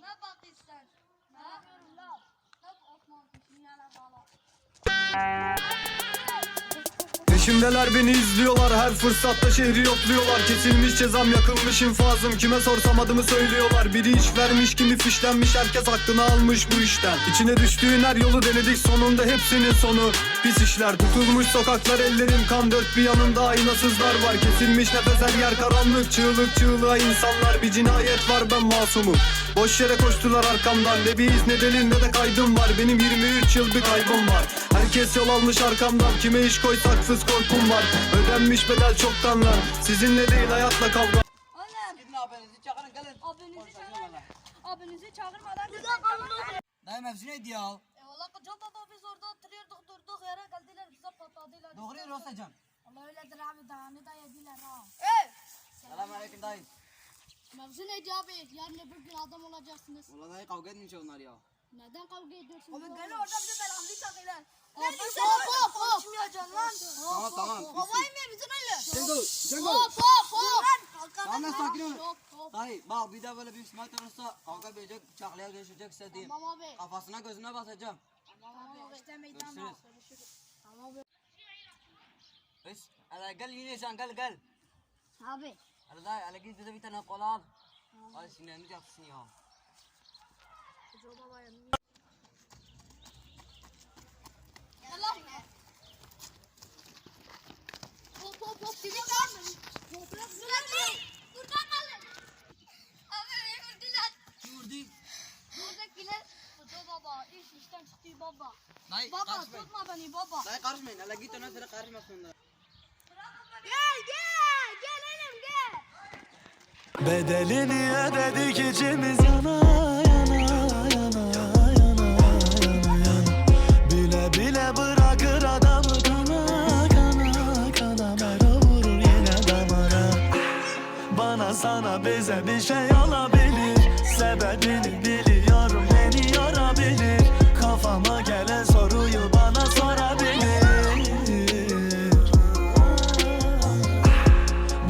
Ne bakıyorsun? Ne yapıyorum lan? Ne Osman kuşun yana bağla. Peşimdeler beni izliyorlar her fırsatta şehri yokluyorlar. Kesilmiş cezam yakılmış infazım kime sorsam adımı söylüyorlar. Biri iş vermiş kimi fişlenmiş herkes aklını almış bu işten. İçine düştüğün her yolu denedik sonunda hepsinin sonu. Pis işler tutulmuş sokaklar ellerim kan dört bir yanımda aynasızlar var. Kesilmiş nefes her yer karanlık çığlık çığlığa insanlar. Bir cinayet var ben masumum. Boş yere koştular arkamdan. Ne bir iz ne delil ne de kaydım var. Benim 23 yıl bir kaybım var Herkes yol almış arkamdan Kime iş koysak fıs korkum var Ödenmiş bedel çoktan lan Sizinle değil hayatla kavga Oğlum Gidin abinizi çağırın gelin. abinizi çağırın. valla. Abinizi çağırmadan güzel kalın. Dayı mevzu neydi ya? E valla koca baba biz orada oturuyorduk durduk yere geldiler bize patladılar. Doğruyu Rosacan. Allah öyledir abi dağını da yediler ha. Selam aleyküm dayı. Mevzu neydi abi? Yarın öbür gün adam olacaksınız. Valla dayı kavga etmiş onlar ya. Neden kavga ediyorsunuz? Abi gel orada bize belamlı çakıyla. Ne diyorsun? Hop hop hop. Konuşmayacaksın lan. Tamam tamam. Havayı mı bizim öyle? Cengo, Cengo. Hop hop hop. Tamam lan sakin ol. Dayı bak bir daha böyle bir smite olursa kavga edecek, bıçaklaya geçecek size diyeyim. Tamam abi. Kafasına gözüne basacağım. Tamam abi. İşte Görüşürüz. Tamam abi. Biz, hele gel yine sen gel gel. Abi. Hele dayı hele git bize bir tane kola al. Hadi sinirleneceksin ya. Bedelini ödedik içimiz yana bir şey olabilir Sebebini biliyorum beni yorabilir Kafama gelen soruyu bana sorabilir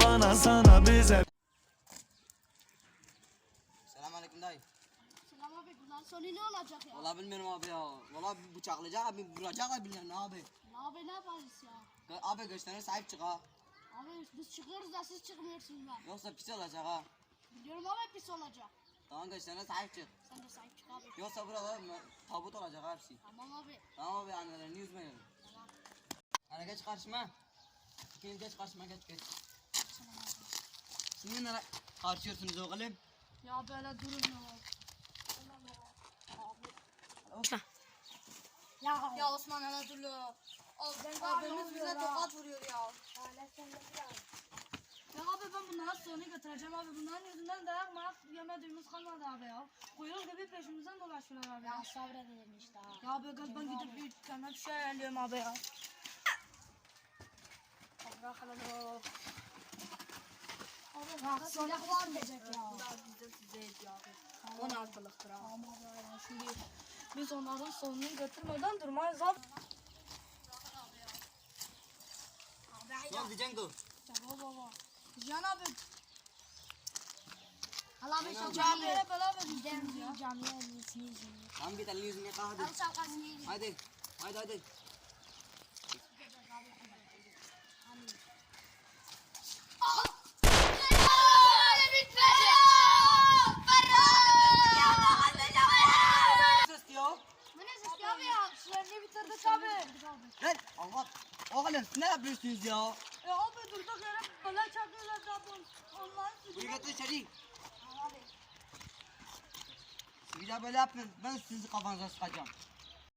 Bana sana bize Selam aleyküm dayı. Selam abi bundan sonra ne olacak ya? Valla bilmiyorum abi ya. Valla bıçaklayacak abi, vuracak abi bilmiyorum abi. Abi ne yaparız ya? Abi göçlerine sahip çık ha. Abi biz çıkıyoruz da siz çıkmıyorsunuz lan. Yoksa pis olacak ha. Biliyorum abi pis olacak. Tamam göçlerine sahip çık. Sen de sahip çık abi. Yoksa burada me- tabut olacak hepsi. Tamam abi. Tamam abi annelerini üzmeyelim. Tamam. Hadi geç karşıma. İkiniz geç karşıma geç geç. Şimdi nereye karşıyorsunuz oğlum? Ya böyle durun ya. Ya, ya Osman ya. Abimiz bize tokat vuruyor ya. Ya abi ben bunlara sonu götüreceğim abi. Bunların yüzünden dayak mayak yemediğimiz kalmadı abi ya. Kuyruk gibi peşimizden dolaşıyorlar abi. Ya sabredelim işte abi. Ya abi gel ben gidip bir tane bir şey ayarlıyorum abi ya. Hele ya. Abi bak silah var diyecek ya. Bizde size hediye abi. 16'lıktır abi. Tamam abi şimdi biz onların sonunu götürmeden durmayız abi. Ne oldu Cengo? Baba baba. Can abi. Allah bir abi. camiye beraber gideriz ya. Camiye elbisini Tamam git elini yüzünü yıka hadi. Al şapkasını ya? İşlerini bitirdik abi. Lan Allah. Oğlum ne yapıyorsunuz ya? E abi durduk yere böyle çakıyorlar da bu. Onları Bunu sürüyor. götür içeri. Abi. Bir daha böyle yapın. Ben sizi kafanıza sıkacağım.